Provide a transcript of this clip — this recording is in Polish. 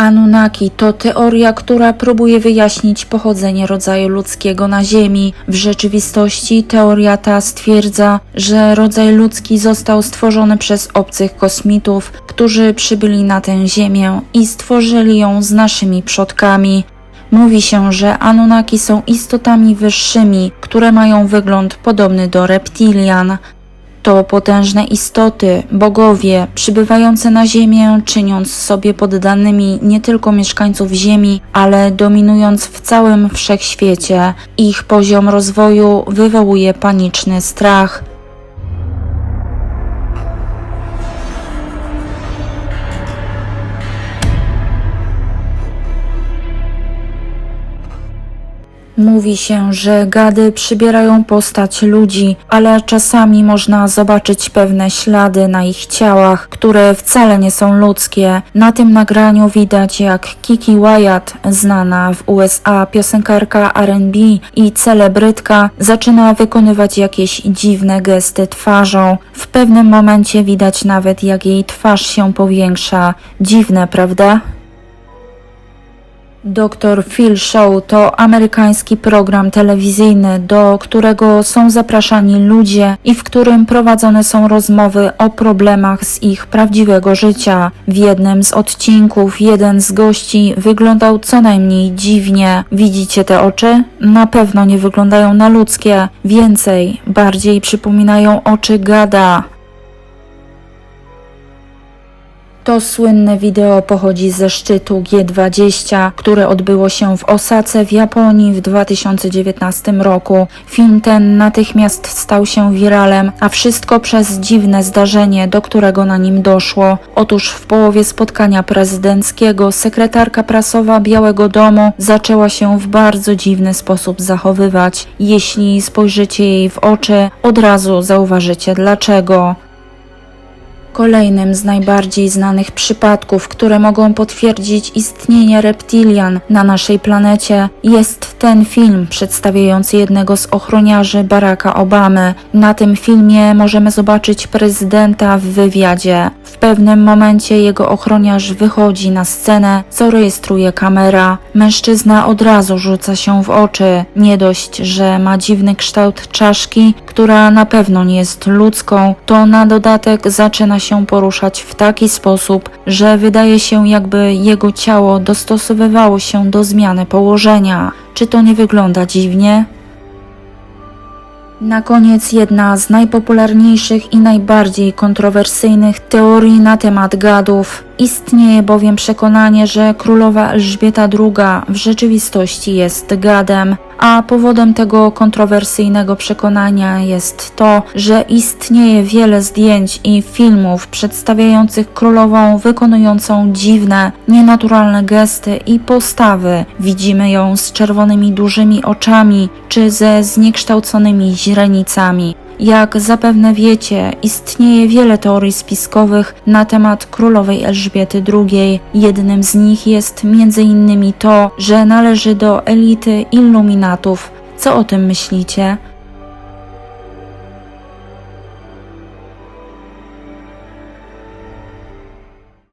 Anunnaki to teoria, która próbuje wyjaśnić pochodzenie rodzaju ludzkiego na Ziemi. W rzeczywistości teoria ta stwierdza, że rodzaj ludzki został stworzony przez obcych kosmitów, którzy przybyli na tę Ziemię i stworzyli ją z naszymi przodkami. Mówi się, że Anunnaki są istotami wyższymi, które mają wygląd podobny do reptilian. To potężne istoty, bogowie, przybywające na Ziemię, czyniąc sobie poddanymi nie tylko mieszkańców Ziemi, ale dominując w całym wszechświecie. Ich poziom rozwoju wywołuje paniczny strach. Mówi się, że gady przybierają postać ludzi, ale czasami można zobaczyć pewne ślady na ich ciałach, które wcale nie są ludzkie. Na tym nagraniu widać jak Kiki Wyatt, znana w USA piosenkarka R&B i celebrytka, zaczyna wykonywać jakieś dziwne gesty twarzą. W pewnym momencie widać nawet jak jej twarz się powiększa. Dziwne, prawda? Dr Phil Show to amerykański program telewizyjny, do którego są zapraszani ludzie i w którym prowadzone są rozmowy o problemach z ich prawdziwego życia. W jednym z odcinków jeden z gości wyglądał co najmniej dziwnie. Widzicie te oczy? Na pewno nie wyglądają na ludzkie. Więcej, bardziej przypominają oczy gada. To słynne wideo pochodzi ze szczytu G20, które odbyło się w Osace w Japonii w 2019 roku. Film ten natychmiast stał się wiralem, a wszystko przez dziwne zdarzenie, do którego na nim doszło. Otóż w połowie spotkania prezydenckiego sekretarka prasowa Białego Domu zaczęła się w bardzo dziwny sposób zachowywać. Jeśli spojrzycie jej w oczy, od razu zauważycie dlaczego. Kolejnym z najbardziej znanych przypadków, które mogą potwierdzić istnienie reptilian na naszej planecie, jest ten film przedstawiający jednego z ochroniarzy Baracka Obamy. Na tym filmie możemy zobaczyć prezydenta w wywiadzie. Pewnym momencie jego ochroniarz wychodzi na scenę, co rejestruje kamera. Mężczyzna od razu rzuca się w oczy. Nie dość, że ma dziwny kształt czaszki, która na pewno nie jest ludzką, to na dodatek zaczyna się poruszać w taki sposób, że wydaje się jakby jego ciało dostosowywało się do zmiany położenia. Czy to nie wygląda dziwnie? Na koniec jedna z najpopularniejszych i najbardziej kontrowersyjnych teorii na temat gadów. Istnieje bowiem przekonanie, że królowa Elżbieta II w rzeczywistości jest gadem, a powodem tego kontrowersyjnego przekonania jest to, że istnieje wiele zdjęć i filmów przedstawiających królową wykonującą dziwne, nienaturalne gesty i postawy. Widzimy ją z czerwonymi dużymi oczami czy ze zniekształconymi źrenicami. Jak zapewne wiecie, istnieje wiele teorii spiskowych na temat królowej Elżbiety II. Jednym z nich jest m.in. to, że należy do elity iluminatów. Co o tym myślicie?